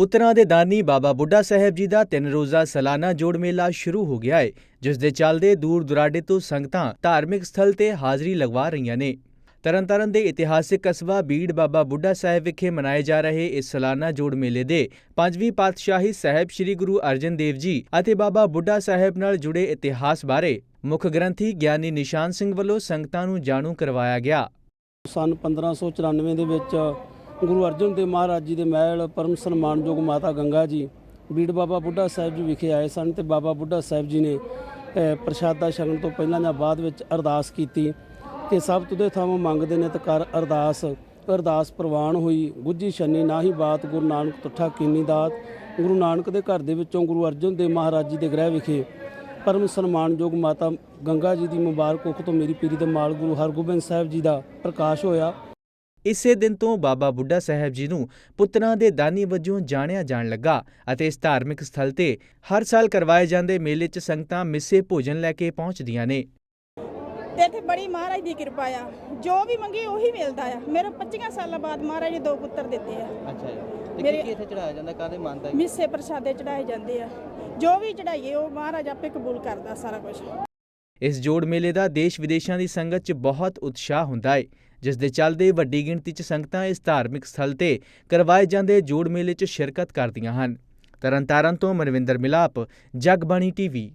ਪੁੱਤਰਾਂ ਦੇ ਦਾਨੀ ਬਾਬਾ ਬੁੱਢਾ ਸਾਹਿਬ ਜੀ ਦਾ ਤਿੰਨ ਰੋਜ਼ਾ ਸਾਲਾਨਾ ਜੋੜ ਮੇਲਾ ਸ਼ੁਰੂ ਹੋ ਗਿਆ ਹੈ ਜਿਸ ਦੇ ਚੱਲਦੇ ਦੂਰ ਦੁਰਾਡੇ ਤੋਂ ਸੰਗਤਾਂ ਧਾਰਮਿਕ ਸਥਲ ਤੇ ਹਾਜ਼ਰੀ ਲਗਵਾ ਰਹੀਆਂ ਨੇ। ਤਰਨਤਾਰਨ ਦੇ ਇਤਿਹਾਸਿਕ ਕਸਬਾ ਬੀੜ ਬਾਬਾ ਬੁੱਢਾ ਸਾਹਿਬ ਵਿਖੇ ਮਨਾਏ ਜਾ ਰਹੇ ਇਸ ਸਾਲਾਨਾ ਜੋੜ ਮੇਲੇ ਦੇ ਪੰਜਵੀਂ ਪਾਤਸ਼ਾਹੀ ਸਾਹਿਬ ਸ੍ਰੀ ਗੁਰੂ ਅਰਜਨ ਦੇਵ ਜੀ ਅਤੇ ਬਾਬਾ ਬੁੱਢਾ ਸਾਹਿਬ ਨਾਲ ਜੁੜੇ ਇਤਿਹਾਸ ਬਾਰੇ ਮੁੱਖ ਗ੍ਰੰਥੀ ਗਿਆਨੀ ਨਿਸ਼ਾਨ ਸਿੰਘ ਵੱਲੋਂ ਸੰਗਤਾਂ ਨੂੰ ਜਾਣੂ ਕਰਵਾਇਆ ਗਿਆ। ਸਨ 1594 ਦੇ ਵਿੱਚ ਗੁਰੂ ਅਰਜਨ ਦੇਵ ਮਹਾਰਾਜ ਜੀ ਦੇ ਮਹਿਲ, ਪਰਮ ਸਨਮਾਨਯੋਗ ਮਾਤਾ ਗੰਗਾ ਜੀ, ਬੀੜ ਬਾਬਾ ਬੁੱਢਾ ਸਾਹਿਬ ਜੀ ਵਿਖੇ ਆਏ ਸਨ ਤੇ ਬਾਬਾ ਬੁੱਢਾ ਸਾਹਿਬ ਜੀ ਨੇ ਪ੍ਰਸ਼ਾਦਾ ਛਕਣ ਤੋਂ ਪਹਿਲਾਂ ਜਾਂ ਬਾਅਦ ਵਿੱਚ ਅਰਦਾਸ ਕੀਤੀ ਕਿ ਸਭ ਤੁਦੇ ਥਾਵਾਂ ਮੰਗਦੇ ਨੇ ਤੇ ਕਰ ਅਰਦਾਸ। ਅਰਦਾਸ ਪ੍ਰਵਾਨ ਹੋਈ। ਗੁੱਜੀ ਛੰਨੀ ਨਾਹੀ ਬਾਤ ਗੁਰੂ ਨਾਨਕ ਤੁਠਾ ਕੀਨੀ ਦਾਤ। ਗੁਰੂ ਨਾਨਕ ਦੇ ਘਰ ਦੇ ਵਿੱਚੋਂ ਗੁਰੂ ਅਰਜਨ ਦੇਵ ਮਹਾਰਾਜ ਜੀ ਦੇ ਗ੍ਰਹਿ ਵਿਖੇ ਪਰਮ ਸਨਮਾਨਯੋਗ ਮਾਤਾ ਗੰਗਾ ਜੀ ਦੀ ਮੁਬਾਰਕ ਕੁੱਖ ਤੋਂ ਮੇਰੀ ਪੀਰੀ ਦੇ ਮਾਲ ਗੁਰੂ ਹਰਗੋਬਿੰਦ ਸਾਹਿਬ ਜੀ ਦਾ ਪ੍ਰਕਾਸ਼ ਹੋਇਆ। ਇਸੇ ਦਿਨ ਤੋਂ ਬਾਬਾ ਬੁੱਢਾ ਸਾਹਿਬ ਜੀ ਨੂੰ ਪੁੱਤਰਾਂ ਦੇ ਦਾਨੀ ਵਜੋਂ ਜਾਣਿਆ ਜਾਣ ਲੱਗਾ ਅਤੇ ਇਸ ਧਾਰਮਿਕ ਸਥਲ ਤੇ ਹਰ ਸਾਲ ਕਰਵਾਏ ਜਾਂਦੇ ਮੇਲੇ 'ਚ ਸੰਗਤਾਂ ਮਿੱਸੇ ਭੋਜਨ ਲੈ ਕੇ ਪਹੁੰਚਦੀਆਂ ਨੇ। ਤੇ ਇੱਥੇ ਬੜੀ ਮਹਾਰਾਜ ਦੀ ਕਿਰਪਾ ਆ। ਜੋ ਵੀ ਮੰਗੀ ਉਹੀ ਮਿਲਦਾ ਆ। ਮੇਰੇ 25 ਸਾਲਾਂ ਬਾਅਦ ਮਹਾਰਾਜ ਨੇ ਦੋ ਪੁੱਤਰ ਦਿੱਤੇ ਆ। ਅੱਛਾ ਜੀ। ਤੇ ਕੀ ਮੇਰੇ- ਕੀ ਇੱਥੇ ਚੜਾਇਆ ਜਾਂਦਾ? ਕਾਦੇ ਮੰਨਦਾ ਹੈ? ਮਿੱਸੇ ਪ੍ਰਸ਼ਾਦੇ ਚੜਾਏ ਜਾਂਦੇ ਆ। ਜੋ ਵੀ ਚੜਾਈਏ ਉਹ ਮਹਾਰਾਜ ਆਪੇ ਕਬੂਲ ਕਰਦਾ ਸਾਰਾ ਕੁਝ ਇਸ ਜੋੜ ਮੇਲੇ ਦਾ ਦੇਸ਼ ਵਿਦੇਸ਼ਾਂ ਦੀ ਸੰਗਤ 'ਚ ਬਹੁਤ ਉਤਸ਼ਾਹ ਹੁੰਦਾ ਏ, ਜਿਸ ਦੇ ਚੱਲਦੇ ਵੱਡੀ ਗਿਣਤੀ 'ਚ ਸੰਗਤਾਂ ਇਸ ਧਾਰਮਿਕ ਸਥਲ ਤੇ ਕਰਵਾਏ ਜਾਂਦੇ ਜੋੜ ਮੇਲੇ 'ਚ ਸ਼ਿਰਕਤ ਕਰਦੀਆਂ ਹਨ। ਤਰਨਤਾਰਨ ਤੋਂ ਮਨਵਿੰਦਰ ਮਿਲਾਪ, ਜਗਬਾਣੀ ਟੀਵੀ।